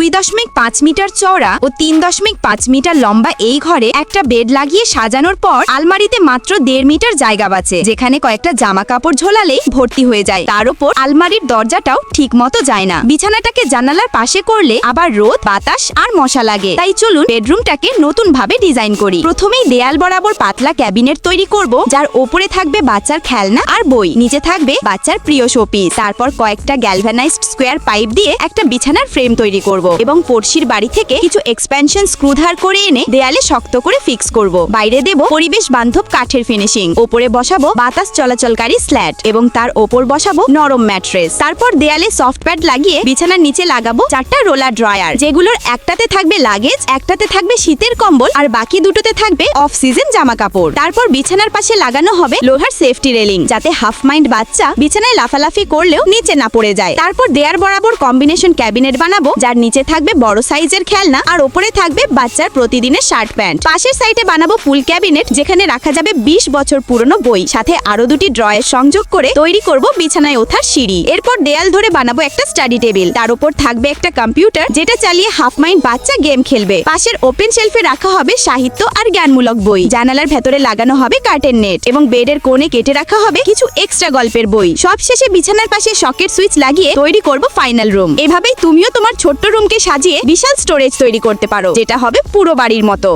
দুই দশমিক পাঁচ মিটার চওড়া ও তিন দশমিক পাঁচ মিটার লম্বা এই ঘরে একটা বেড লাগিয়ে সাজানোর পর আলমারিতে মাত্র দেড় মিটার জায়গা বাঁচে, যেখানে কয়েকটা জামা কাপড় ঝোলালেই ভর্তি হয়ে যায়। তার উপর আলমারির দরজাটাও ঠিক মতো যায় না। বিছানাটাকে জানালার পাশে করলে আবার রোদ, বাতাস আর মশা লাগে। তাই চলুন বেডরুমটাকে নতুন ভাবে ডিজাইন করি। প্রথমেই দেয়াল বরাবর পাতলা ক্যাবিনেট তৈরি করব, যার ওপরে থাকবে বাচ্চার খেলনা আর বই। নিচে থাকবে বাচ্চার প্রিয় শোপিস। তারপর কয়েকটা গ্যালভানাইজড স্কোয়ার পাইপ দিয়ে একটা বিছানার ফ্রেম তৈরি করব। এবং পড়শির বাড়ি থেকে কিছু এক্সপ্যানশন স্ক্রু ধার করে এনে দেয়ালে শক্ত করে ফিক্স করব। বাইরে দেব পরিবেশ বান্ধব কাঠের ফিনিশিং ওপরে বসাবো বাতাস চলাচলকারী স্ল্যাট এবং তার ওপর বসাবো নরম ম্যাট্রেস তারপর দেয়ালে সফট প্যাড লাগিয়ে বিছানার নিচে লাগাবো চারটা রোলার ড্রয়ার যেগুলোর একটাতে থাকবে লাগেজ একটাতে থাকবে শীতের কম্বল আর বাকি দুটোতে থাকবে অফ সিজন জামা কাপড় তারপর বিছানার পাশে লাগানো হবে লোহার সেফটি রেলিং যাতে হাফ মাইন্ড বাচ্চা বিছানায় লাফালাফি করলেও নিচে না পড়ে যায়। তারপর দেয়ার বরাবর কম্বিনেশন ক্যাবিনেট বানাবো, যার নিচে থাকবে বড় সাইজের খেলনা আর ওপরে থাকবে বাচ্চার প্রতিদিনের শার্ট প্যান্ট। পাশের সাইডে বানাবো ফুল ক্যাবিনেট, যেখানে রাখা যাবে ২০ বছর পুরনো বই। সাথে আরও দুটি ড্রয়ের সংযোগ করে তৈরি করব বিছানায় ওঠার সিঁড়ি। এরপর দেয়াল ধরে বানাবো একটা স্টাডি টেবিল। তার উপর থাকবে একটা কম্পিউটার, যেটা চালিয়ে হাফ মাইন্ড বাচ্চা গেম খেলবে। পাশের ওপেন শেলফে রাখা হবে সাহিত্য আর জ্ঞানমূলক বই। জানালার ভেতরে লাগানো হবে কার্টেন নেট এবং বেডের কোণে কেটে রাখা হবে কিছু এক্সট্রা গল্পের বই। সব শেষে বিছানার পাশে সকেট সুইচ লাগিয়ে তৈরি করব ফাইনাল রুম। এভাবেই তুমিও তোমার ছোট্ট রুমকে সাজিয়ে বিশাল স্টোরেজ তৈরি করতে পারো যেটা হবে পুরো বাড়ির মতো।